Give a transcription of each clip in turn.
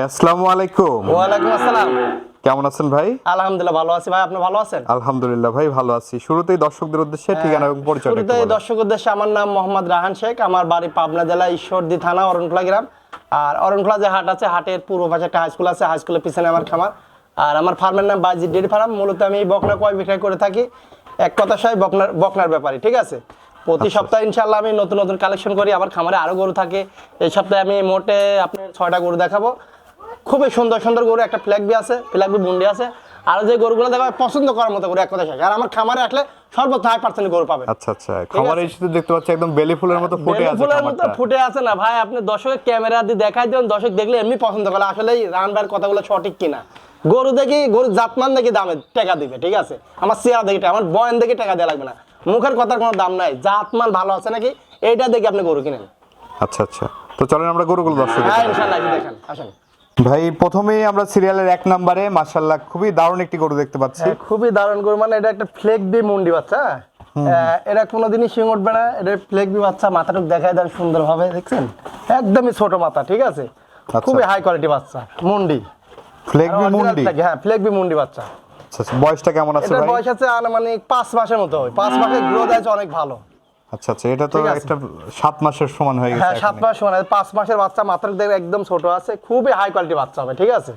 আসসালামু আলাইকুম। ওয়ালাইকুম আসসালাম। কেমন আছেন ভাই? আলহামদুলিল্লাহ ভালো আছি ভাই। আপনি ভালো আছেন? আলহামদুলিল্লাহ ভাই ভালো আছি। শুরুতেই দর্শকদের উদ্দেশ্যে ঠিকানা এবং পরিচয় শুরুতে দর্শক উদ্দেশ্যে আমার নাম মোহাম্মদ রাহান শেখ আমার বাড়ি পাবনা জেলা ঈশ্বরদী থানা অরণখোলা গ্রাম। আর অরণখোলা যে হাট আছে হাটের পূর্ব পাশে একটা হাই স্কুল আছে হাই স্কুলের পিছনে আমার খামার। আর আমার ফার্মের নাম বাইজি ডেরি ফার্ম। মূলত আমি বকনা কয় বিক্রয় করে থাকি। এক কথা সাই বকনার বকনার ব্যাপারই ঠিক আছে? প্রতি সপ্তাহে ইনশাল্লাহ আমি নতুন নতুন কালেকশন করি। আমার খামারে আরও গরু থাকে। এই সপ্তাহে আমি মোটে আপনার ছয়টা গরু দেখাবো। খুবই সুন্দর সুন্দর গরু একটা ফ্ল্যাগ বি আছে ফ্ল্যাগ বি মুন্ডি আছে। আর যে গরুগুলো দেখা পছন্দ করার মতো গরু এক কথা শেষ। আর আমার খামারে আসলে সর্বোচ্চ হাই পার্সেন্ট গরু পাবে। আচ্ছা আচ্ছা। খামারে এসে তো দেখতে পাচ্ছি একদম বেলি ফুলের মতো ফুটে আছে ফুলের মতো ফুটে আছে না। ভাই আপনি দর্শকের ক্যামেরা দিয়ে দেখাই দেন। দর্শক দেখলে এমনি পছন্দ করে। আসলে রান ভাইয়ের কথাগুলো সঠিক কিনা। গরু দেখি গরু জাতমান দেখি দামে টাকা দিবে ঠিক আছে? আমার চেহারা দেখি আমার বয়ন দেখি টাকা দেওয়া লাগবে না। মুখের কথার কোনো দাম নাই। জাতমান ভালো আছে নাকি? এইটা দেখে আপনি গরু কিনেন। আচ্ছা আচ্ছা। তো চলেন আমরা গরুগুলো দর্শক হ্যাঁ ইনশাল্লাহ দেখেন আসেন। ভাই প্রথমেই আমরা সিরিয়ালের এক নম্বরে মাশাল্লাহ খুবই দারুণ একটি গরু দেখতে পাচ্ছি। হ্যাঁ, খুবই দারুণ গরু। মানে এটা একটা ফ্লেক বি মুন্ডি বাচ্চা হ্যাঁ? এটা কোনোদিনই শিং উঠবে না। এটা ফ্লেক বি বাচ্চা মাথাটুক দেখায় দেন সুন্দরভাবে দেখছেন? একদমই ছোট মাথা ঠিক আছে? খুবই হাই কোয়ালিটি বাচ্চা মুন্ডি। ফ্লেগবি বি মুন্ডি? হ্যাঁ ফ্লেক বি মুন্ডি বাচ্চা। আচ্ছা আচ্ছা, বয়সটা কেমন আছে ভাই? বয়স আছে আনুমানিক পাঁচ মাসের মতো হয়। পাঁচ মাসের গ্রোথ আছে অনেক ভালো। আচ্ছা আচ্ছা এটা তো একটা সাত মাসের সমান হয়ে গেছে হ্যাঁ সাত মাস মানে পাঁচ মাসের বাচ্চা মাথার দেখে একদম ছোট আছে খুবই হাই কোয়ালিটি বাচ্চা হবে ঠিক আছে?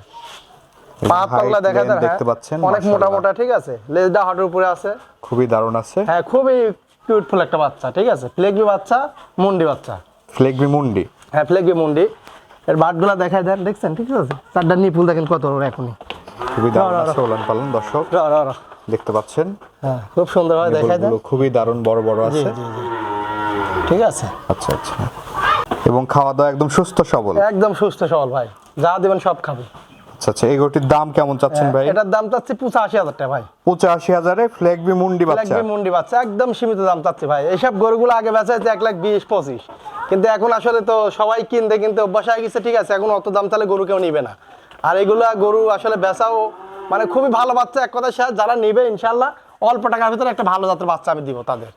পা দেখা যায় দেখতে পাচ্ছেন, অনেক মোটা মোটা ঠিক আছে? লেজটা হাঁটুর উপরে আছে। খুবই দারুণ আছে। হ্যাঁ খুবই কিউটফুল একটা বাচ্চা ঠিক আছে? ফ্লেগবি বাচ্চা মুন্ডি বাচ্চা। ফ্লেগবি মুন্ডি। হ্যাঁ ফ্লেগবি মুন্ডি। এর বাটগুলা দেখায় দেন দেখছেন? ঠিক আছে? চারটা নিপুল দেখেন কত এখনই। খুবই দারুণ ওলান পালন দর্শক। দেখতে পাচ্ছেন। হ্যাঁ খুব দেখায় দেন। গরুগুলো খুবই দারুণ বড় বড় আছে। ঠিক আছে। আচ্ছা আচ্ছা। এবং খাওয়া দাওয়া একদম সুস্থ সবল। একদম সুস্থ সবল ভাই। যা দিবেন সব খাবে। আচ্ছা আচ্ছা। এই গরুটির দাম কেমন চাচ্ছেন ভাই? এটার দাম চাচ্ছি পঁচাশি হাজার টাকা ভাই। পঁচাশি হাজারে ফ্লেগবি মুন্ডি বাচ্চা। লাগবে মুন্ডি বাচ্চা একদম সীমিত দাম চাচ্ছি ভাই। এইসব গরুগুলো আগে বেচা হচ্ছে এক লাখ বিশ পঁচিশ। কিন্তু এখন আসলে তো সবাই কিনতে কিনতে অভ্যাস হয়ে গেছে ঠিক আছে। এখন অত দাম তাহলে গরু কেউ নিবে না। আর এগুলা গরু আসলে বেচাও মানে খুবই ভালো বাচ্চা এক কথা যারা নিবে ইনশাল্লাহ অল্প টাকার ভিতরে একটা ভালো জাতের বাচ্চা আমি দিব তাদের।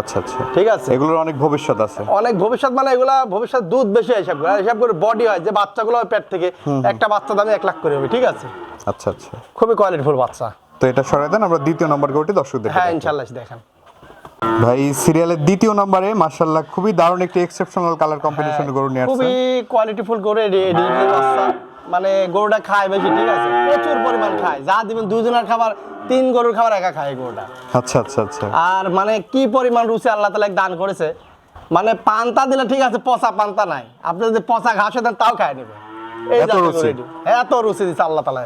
আচ্ছা আচ্ছা। ঠিক আছে? এগুলোর অনেক ভবিষ্যৎ আছে। অনেক ভবিষ্যৎ মানে এগুলা ভবিষ্যৎ দুধ বেশি হয় এসব আর এসব করে বডি হয় যে বাচ্চাগুলো হয় পেট থেকে একটা বাচ্চা দামে এক লাখ করে হবে ঠিক আছে? আচ্ছা আচ্ছা। খুবই কোয়ালিটিফুল বাচ্চা। তো এটা সরাই দেন আমরা দ্বিতীয় নম্বর গরুটি দর্শকদের হ্যাঁ ইনশাল্লাহ দেখেন। ভাই সিরিয়ালের দ্বিতীয় নম্বরে মাশাল্লাহ খুবই দারুণ একটি এক্সেপশনাল কালার কম্বিনেশন গরু নিয়ে খুবই আসছেন কোয়ালিটিফুল করে ডেলিভারি বাচ্চা। মানে গরুটা খায় বেশি ঠিক আছে? প্রচুর পরিমাণ খায়। যা দিবেন দুজনের খাবার তিন গরুর খাবার একা খায় গরুটা। আচ্ছা আচ্ছা আচ্ছা। আর মানে কি পরিমাণ রুচি আল্লাহ তালা দান করেছে? মানে পান্তা দিলে ঠিক আছে পচা পান্তা নাই। আপনি যদি পচা ঘাসে দেন তাও খায় নেবে। এত রুচি? এত রুচি দিচ্ছে আল্লাহ তালা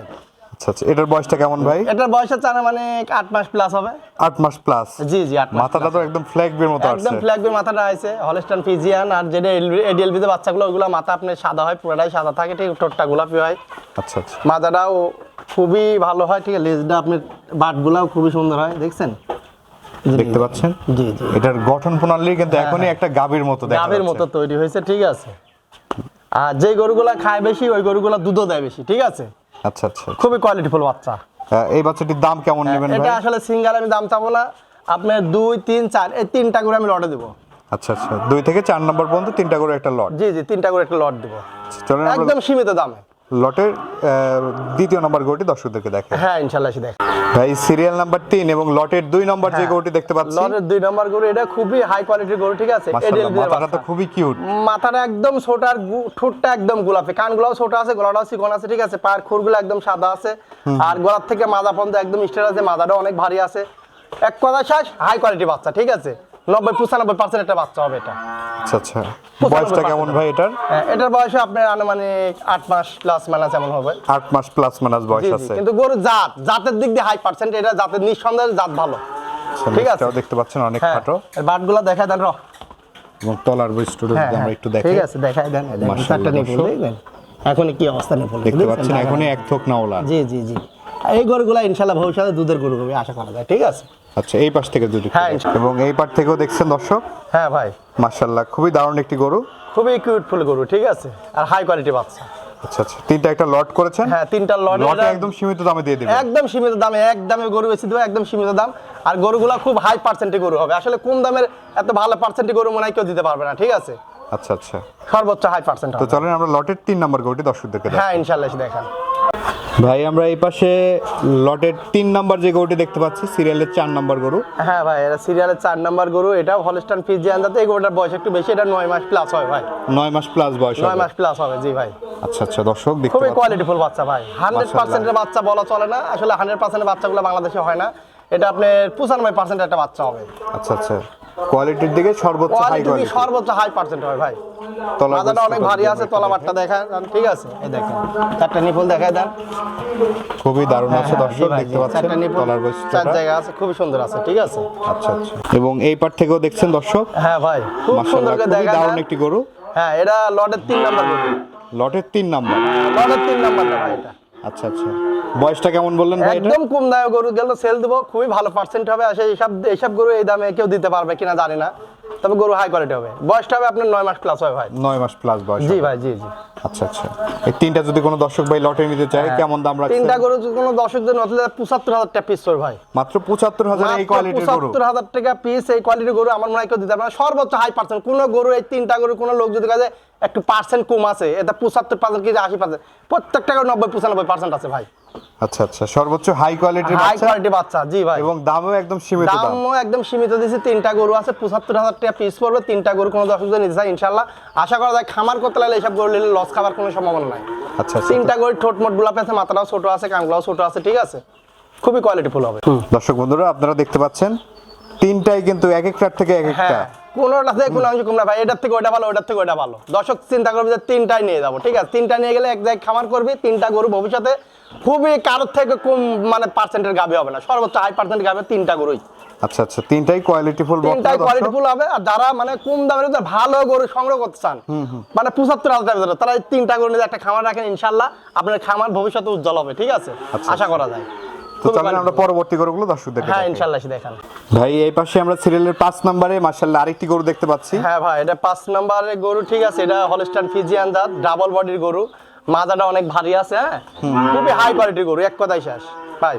আচ্ছা আচ্ছা। এটার বয়সটা কেমন ভাই? এটার বয়স হচ্ছে মানে আট মাস প্লাস হবে। আট মাস প্লাস জি জি আট মাস মাথাটা তো একদম ফ্ল্যাগবির মতো একদম আসছে ফ্ল্যাগবি মাথাটা আছে। হলস্টান ফিজিয়ান আর যেটা এডিএলবি তে বাচ্চাগুলো ওগুলো মাথা আপনার সাদা হয় পুরোটাই সাদা থাকে ঠিক ঠোঁটটা গোলাপি হয়। আচ্ছা আচ্ছা। মাজাটাও খুবই ভালো হয় ঠিক আছে? লেজটা আপনার বাটগুলাও খুবই সুন্দর হয় দেখছেন? দেখতে পাচ্ছেন? জি জি। এটার গঠন প্রণালী কিন্তু এখনই একটা গাভীর মতো দেখা গাবের মতো তৈরি হয়েছে ঠিক আছে? আর যে গরুগুলা খায় বেশি ওই গরুগুলা দুধও দেয় বেশি ঠিক আছে? আচ্ছা আচ্ছা। খুবই কোয়ালিটিফুল বাচ্চা। এই বাচ্চাটির দাম কেমন নেবেন এটা আসলে সিঙ্গেল আমি দাম চাবো না। আপনার দুই তিন চার এই তিনটা করে আমি লটে দেবো। আচ্ছা আচ্ছা। দুই থেকে চার নম্বর পর্যন্ত তিনটা করে একটা লট জি জি তিনটা করে একটা লট দেবো। একদম সীমিত দামে। লটের দ্বিতীয় নম্বর গরুটি দর্শকদেরকে দেখে। হ্যাঁ ইনশাল্লাহ এসে দেখ। ভাই সিরিয়াল নাম্বার তিন এবং লটের দুই নম্বর যে গরুটি দেখতে পাচ্ছি। লটের দুই নম্বর গরু এটা খুবই হাই কোয়ালিটির গরু ঠিক আছে? মাথাটা তো খুবই কিউট মাথাটা একদম ছোট আর ঠোঁটটা একদম গোলাপি। কানগুলাও ছোট আছে গলাটাও চিকন আছে ঠিক আছে? পায়ের খুরগুলো একদম সাদা আছে। আর গলার থেকে মাজা পর্যন্ত একদম স্টেট আছে মাজাটাও অনেক ভারী আছে। এক কথা শেষ হাই কোয়ালিটি বাচ্চা ঠিক আছে? নব্বই পঁচানব্বই পার্সেন্ট একটা বাচ্চা হবে এটা। আচ্ছা আচ্ছা। বয়সটা কেমন ভাই এটার? হ্যাঁ, এটার বয়স আপনার আনুমানিক আট মাস প্লাস মাইনাস এমন হবে। আট মাস প্লাস মাইনাস বয়স আছে। কিন্তু গরু জাত জাতের দিক দিয়ে হাই পার্সেন্ট এটা জাতের নিঃসন্দেহে জাত ভালো। আচ্ছা, ঠিক আছে। দেখতে পাচ্ছেন অনেক হ্যাঁ খাটো। বাটগুলো দেখা দেন র। এবং তলার বৈশিষ্ট্য হ্যাঁ, আমরা একটু দেখি। ঠিক আছে দেখাই দেন চারটা দেখবেন? এখন কি অবস্থা নিপুল দেখতে পাচ্ছেন এখনই এক থোক নাওলা জি জি জি। এই গরুগুলা ইনশাল্লাহ ভবিষ্যতে দুধের গরু হবে আশা করা যায় ঠিক আছে? আচ্ছা এই পাশ থেকে দুটি হ্যাঁ, এবং এই পাশ থেকেও দেখছেন দর্শক? হ্যাঁ ভাই। মাশাল্লাহ খুবই দারুণ একটি গরু। খুবই কিউটফুল গরু ঠিক আছে? আর হাই কোয়ালিটি বাচ্চা। আচ্ছা আচ্ছা তিনটা একটা লট করেছেন? হ্যাঁ তিনটা লট লটে একদম সীমিত দামে দিয়ে দিবেন। একদম সীমিত দামে এক গরু বেশি দেবো একদম সীমিত দাম। আর গরুগুলা খুব হাই পার্সেন্টে গরু হবে। আসলে কোন দামের এত ভালো পার্সেন্টে গরু মনে হয় কেউ দিতে পারবে না ঠিক আছে? আচ্ছা আচ্ছা। সর্বোচ্চ হাই পার্সেন্ট তো চলেন আমরা লটের তিন নাম্বার গরুটি দর্শকদেরকে হ্যাঁ ইনশাল্লাহ দেখান। ভাই আমরা এই পাশে লটের তিন নাম্বার যে গরুটি দেখতে পাচ্ছি সিরিয়ালের চার নাম্বার গরু। হ্যাঁ ভাই এটা সিরিয়ালের চার নাম্বার গরু। এটা হলস্টান ফিজিয়ান যাতে এই গরুটার বয়স একটু বেশি এটা নয় মাস প্লাস হয় ভাই। নয় মাস প্লাস বয়স নয় মাস প্লাস হবে জি ভাই। আচ্ছা আচ্ছা দর্শক দেখতে খুবই কোয়ালিটিফুল বাচ্চা ভাই। হান্ড্রেড পার্সেন্টের বাচ্চা বলা চলে না। আসলে হান্ড্রেড পার্সেন্টের বাচ্চাগুলো বাংলাদেশে হয় না। এটা আপনার পঁচানব্বই পার্সেন্ট একটা বাচ্চা হবে। আচ্ছা আচ্ছা। কোয়ালিটির দিকে সর্বোচ্চ হাই কোয়ালিটি সর্বোচ্চ হাই পার্সেন্ট হয় ভাই। তলা মাথাটা অনেক ভারী আছে তলাবারটা দেখা ঠিক আছে? এই দেখেন চারটা নিপুল দেখাই দেন। খুবই দারুণ আছে হ্যাঁ, দর্শক দেখতে পাচ্ছেন চারটা নিপুল তলার চার জায়গা আছে খুবই সুন্দর আছে ঠিক আছে? আচ্ছা আচ্ছা। এবং এই পার থেকেও দেখছেন দর্শক? হ্যাঁ ভাই খুব সুন্দর করে দেখা দারুণ একটি গরু। হ্যাঁ এটা লটের তিন নাম্বার গরু। লটের তিন নাম্বার। লটের তিন নাম্বারটা ভাই এটা। আচ্ছা আচ্ছা। বয়সটা কেমন বললেন ভাই একদম কম দামে গরু গেলে সেল দেবো খুবই ভালো পার্সেন্ট হবে এইসব এইসব গরু এই দামে কেউ দিতে পারবে কিনা জানি না। তবে গরু হাই কোয়ালিটি হবে। বয়সটা হবে আপনার নয় মাস প্লাস হয় ভাই। নয় মাস প্লাস বয়স জি ভাই জি জি। আচ্ছা আচ্ছা। এই তিনটা যদি কোনো দর্শক ভাই লটে নিতে চায় কেমন দাম রাখছেন? হ্যাঁ। তিনটা গরু যদি কোনো দর্শকদের নতুন পঁচাত্তর হাজার টাকা পিস ভাই। মাত্র পঁচাত্তর হাজার এই কোয়ালিটির গরু। পঁচাত্তর হাজার টাকা পিস এই কোয়ালিটির গরু আমার মনে হয় কেউ দিতে পারবে। সর্বোচ্চ হাই পার্সেন্ট কোনো গরু এই তিনটা গরু কোনো লোক যদি কাজে একটু পার্সেন্ট কম আছে এটা পঁচাত্তর পার্সেন্ট কি আশি পার্সেন্ট প্রত্যেকটা নব্বই পঁচানব্বই পার্সেন্ট আছে ভাই। আচ্ছা আচ্ছা সর্বোচ্চ হাই কোয়ালিটির হাই কোয়ালিটি বাচ্চা জি ভাই। এবং দামও একদম সীমিত দামও একদম সীমিত দিয়েছে তিনটা গরু আছে পঁচাত্তর হাজার টাকা পিস পড়বে তিনটা গরু কোনো দর্শক নিতে চায় ইনশাল্লাহ আশা করা যায় খামার করতে লাগলে এইসব গরু নিলে লস খাবার কোনো সম্ভাবনা নাই। আচ্ছা আচ্ছা তিনটা গরু ঠোঁট মোট গুলাপ আছে মাথাটাও ছোট আছে কানগুলাও ছোট আছে ঠিক আছে? খুবই কোয়ালিটিফুল হবে। দর্শক বন্ধুরা আপনারা দেখতে পাচ্ছেন তিনটাই কিন্তু এক একটার থেকে এক একটা। হ্যাঁ। কোনোটা থেকে কোনো অংশ কম ভাই এটার থেকে ওটা ভালো ওটার থেকে ওটা ভালো। দর্শক চিন্তা করবে যে তিনটাই নিয়ে যাব ঠিক আছে? তিনটা নিয়ে গেলে এক জায়গায় খামার করবি তিনটা গরু ভবিষ্যতে খুবই কারোর থেকে কম মানে পার্সেন্টের গাবি হবে না। সর্বোচ্চ হাই পার্সেন্ট গাবে তিনটা গরুই। আচ্ছা আচ্ছা তিনটাই কোয়ালিটিফুল তিনটাই কোয়ালিটিফুল হবে আর যারা মানে কম দামের ভিতরে ভালো গরু সংগ্রহ করতে চান মানে পঁচাত্তর হাজার ভিতরে তারা তিনটা গরু নিয়ে একটা খামার রাখেন ইনশাল্লাহ আপনার খামার ভবিষ্যতে উজ্জ্বল হবে ঠিক আছে? আচ্ছা, আশা করা যায়। তো চলেন আমরা পরবর্তী গরুগুলো হ্যাঁ দেখান। ভাই এই পাশে আমরা সিরিয়ালের নম্বরে আরেকটি গরু দেখতে পাচ্ছি। হ্যাঁ ভাই এটা পাঁচ নম্বরের গরু ঠিক আছে এটা হলস্টান ফিজিয়ান দাঁত ডাবল বডির গরু। মাজাটা অনেক ভারী আছে হ্যাঁ? খুবই হাই কোয়ালিটির গরু এক কথাই শেষ। ভাই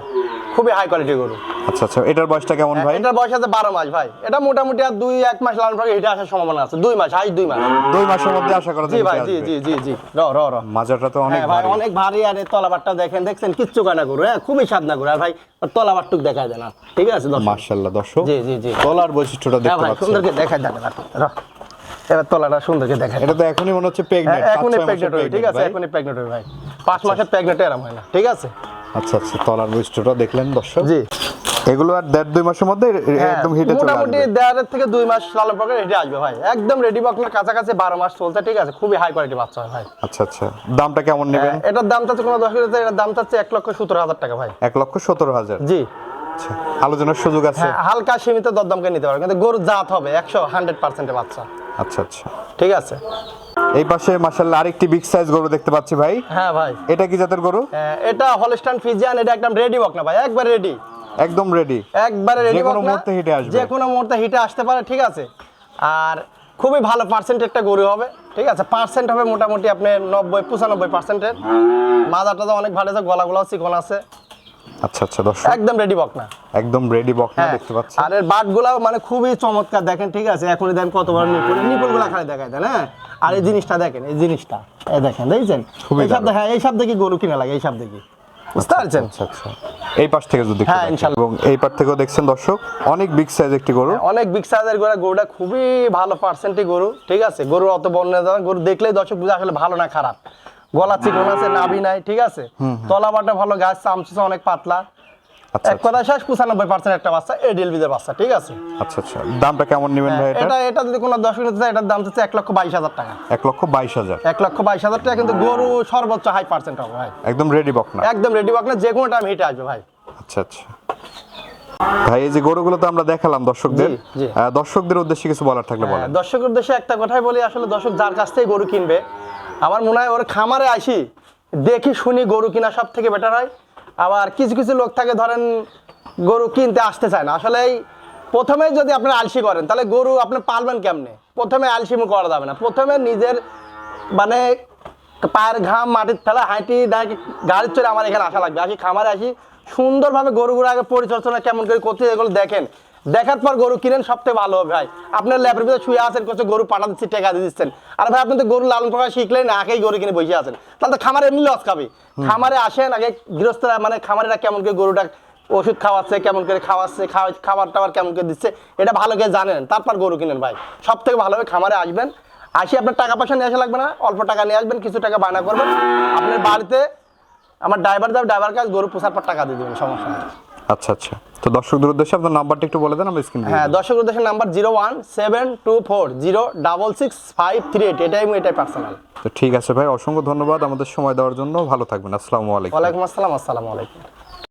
খুবই হাই কোয়ালিটির গরু। আচ্ছা আচ্ছা এটার বয়সটা কেমন ভাই? এটার বয়স আছে বারো মাস ভাই। এটা মোটামুটি আর দুই এক মাস লালন পাখি হেঁটে আসার সম্ভাবনা আছে। দুই মাস হাই দুই মাস। দুই মাসের মধ্যে আশা করা যায় ভাই জি জি জি জি। র র র। মাজাটা তো অনেক হ্যাঁ ভাই অনেক ভারী আর এর তলাবারটা দেখেন দেখছেন কিচ্ছু কানা গরু হ্যাঁ? খুবই সাদনা গরু আর ভাই ওর তলাবারটুক দেখায় দেন আর। ঠিক আছে দর্শক? মার্শাল্লাহ দর্শক। জি জি জি। তলার বৈশিষ্ট্যটা হ্যাঁ দেখতে ভাই পাচ্ছেন। সুন্দরকে দেখায় দেন র। এবার তলাটা সুন্দরকে দেখায় এটা তো এখনই মনে হচ্ছে হ্যাঁ, প্রেগনেন্ট এখনই প্রেগনেন্ট হবে ঠিক আছে এখনই প্রেগনেন্ট হবে ভাই। পাঁচ মাসের প্রেগনেন্ট এরম হয় না ঠিক আছে? আচ্ছা আচ্ছা তলার বৈশিষ্ট্যটা দেখলেন দর্শক? জি। এগুলো আর দেড় দুই মাসের মধ্যে হ্যাঁ, একদম হিটে চলে মোটামুটি আসবে। দেড়ের থেকে দুই মাস লালন পাকের হেঁটে আসবে ভাই। একদম রেডি কাছাকাছি বারো মাস চলছে ঠিক আছে? খুবই হাই কোয়ালিটি বাচ্চা হয় ভাই। আচ্ছা আচ্ছা। দামটা কেমন নেবেন? হ্যাঁ, এটার দাম চাচ্ছে কোনো দশ হাজার এটার দাম চাচ্ছে এক লক্ষ সতেরো হাজার টাকা ভাই। এক লক্ষ সতেরো হাজার? জি। আচ্ছা আলোচনার সুযোগ আছে? হ্যাঁ হালকা সীমিত দরদামকে নিতে পারবে কিন্তু গরুর জাত হবে একশো হান্ড্রেড পার্সেন্টের বাচ্চা। আচ্ছা আচ্ছা। ঠিক আছে। এই পাশে মাসাল্লাহ আরেকটি বিগ সাইজ গরু দেখতে পাচ্ছি ভাই। হ্যাঁ ভাই। এটা কি জাতের গরু? হ্যাঁ, এটা হলস্টান ফিজিয়ান এটা একদম রেডি বক না ভাই একবার রেডি একদম রেডি একবারে রেডি যে কোনো মুহূর্তে হিটে আসবে। যে কোনো মুহূর্তে হিটে আসতে পারে ঠিক আছে। আর খুবই ভালো পার্সেন্ট একটা গরু হবে ঠিক আছে। পার্সেন্ট হবে মোটামুটি আপনি নব্বই পঁচানব্বই পার্সেন্টের মাজাটা তো অনেক ভালো আছে গলাগুলাও চিকন আছে। আচ্ছা আচ্ছা দর্শক। একদম রেডি বক না। একদম রেডি বকনা হ্যাঁ। দেখতে পাচ্ছি। আর এর মানে খুবই চমৎকার দেখেন ঠিক আছে? এখনই কত বড় নিপুল নিপুলগুলা খালি দেখায় দেন হ্যাঁ? আর এই জিনিসটা দেখেন এই জিনিসটা এই দেখেন দেখছেন। দেখে এইসব দেখি গরু কিনা লাগে? দেখি বুঝতে পারছেন? আচ্ছা আচ্ছা। এই পাশ থেকে যদি হ্যাঁ। এবং এই পাশ থেকেও দেখছেন দর্শক অনেক বিগ সাইজ একটি গরু। অনেক বিগ সাইজের গরু গরুটা খুবই ভালো পার্সেন্টই গরু ঠিক আছে? গরু অত বর্ণনা গরু দেখলেই দর্শক বুঝে আসলে ভালো না খারাপ। গলা চিকন আছে নাভি নাই ঠিক আছে? তলা বাটা ভালো গাছ চামচুসা অনেক পাতলা। আচ্ছা এক কথা শেষ পঁচানব্বই পার্সেন্ট একটা বাচ্চা এডিএল বিদের বাচ্চা ঠিক আছে? আচ্ছা আচ্ছা। দামটা কেমন নেবেন ভাই এটা এটা এটা যদি কোনো নিতে চায় এটার দাম হচ্ছে এক লক্ষ বাইশ হাজার টাকা। এক লক্ষ বাইশ হাজার। এক লক্ষ বাইশ হাজার টাকা কিন্তু গরু সর্বোচ্চ হাই পার্সেন্ট হবে ভাই। একদম রেডি বকনা একদম রেডি বাকলে যে কোনো টাইম হিটে আসবে ভাই। আচ্ছা আচ্ছা। ভাই এই যে গরুগুলো তো আমরা দেখালাম দর্শকদের। দর্শকদের উদ্দেশ্যে কিছু বলার থাকলে বলেন। হ্যাঁ, দর্শকের উদ্দেশ্যে একটা কথাই বলি আসলে দর্শক যার কাছ থেকে গরু কিনবে আমার মনে হয় ওর খামারে আসি দেখি শুনি গরু কিনা সব থেকে বেটার হয়। আবার কিছু কিছু লোক থাকে ধরেন গরু কিনতে আসতে চায় না। আসলে এই প্রথমে যদি আপনি আলসি করেন তাহলে গরু আপনি পালবেন কেমনে? প্রথমে আলসিমু করা যাবে না। প্রথমে নিজের মানে পায়ের ঘাম মাটির ফেলা হাঁটি গাড়ির চড়ে আমার এখানে আসা লাগবে। আসি খামারে আসি সুন্দরভাবে গরুগুলো আগে পরিচর্যা কেমন করে করতে এগুলো দেখেন। দেখার পর গরু কিনেন সবথেকে ভালো হবে ভাই। আপনার ল্যাপের ভিতরে শুয়ে আছেন করছে গরু পাঠা দিচ্ছি টাকা দিয়ে দিচ্ছেন। আর ভাই আপনি তো গরু লালন পালন শিখলেন আগেই গরু কিনে বসে আছেন। তাহলে তো খামারে এমনি লস খাবে। খামারে আসেন আগে গৃহস্থরা মানে খামারেরা কেমন করে গরুটা ওষুধ খাওয়াচ্ছে কেমন করে খাওয়াচ্ছে খাওয়া খাবার টাবার কেমন করে দিচ্ছে এটা ভালো করে জানেন। তারপর গরু কিনেন ভাই। সব থেকে ভালো হবে খামারে আসবেন। আসি আপনার টাকা পয়সা নিয়ে আসা লাগবে না অল্প টাকা নিয়ে আসবেন কিছু টাকা বায়না করবেন। আপনার বাড়িতে আমার ড্রাইভার যাবে ড্রাইভার কাজ গরু পোষার পর টাকা দিয়ে দেবেন সমস্যা নেই। আচ্ছা আচ্ছা। তো দর্শকদের উদ্দেশ্যে আপনার নাম্বারটা একটু বলে দেন আমি স্ক্রিন হ্যাঁ দর্শক উদ্দেশ্যে number zero one seven two four zero double six five three eight এটাই আমি এটাই পার্সোনাল তো ঠিক আছে ভাই অসংখ্য ধন্যবাদ আমাদের সময় দেওয়ার জন্য। ভালো থাকবেন আসসালামু আলাইকুম। ওয়ালাইকুম আসসালাম আসসালামু আলাইকুম।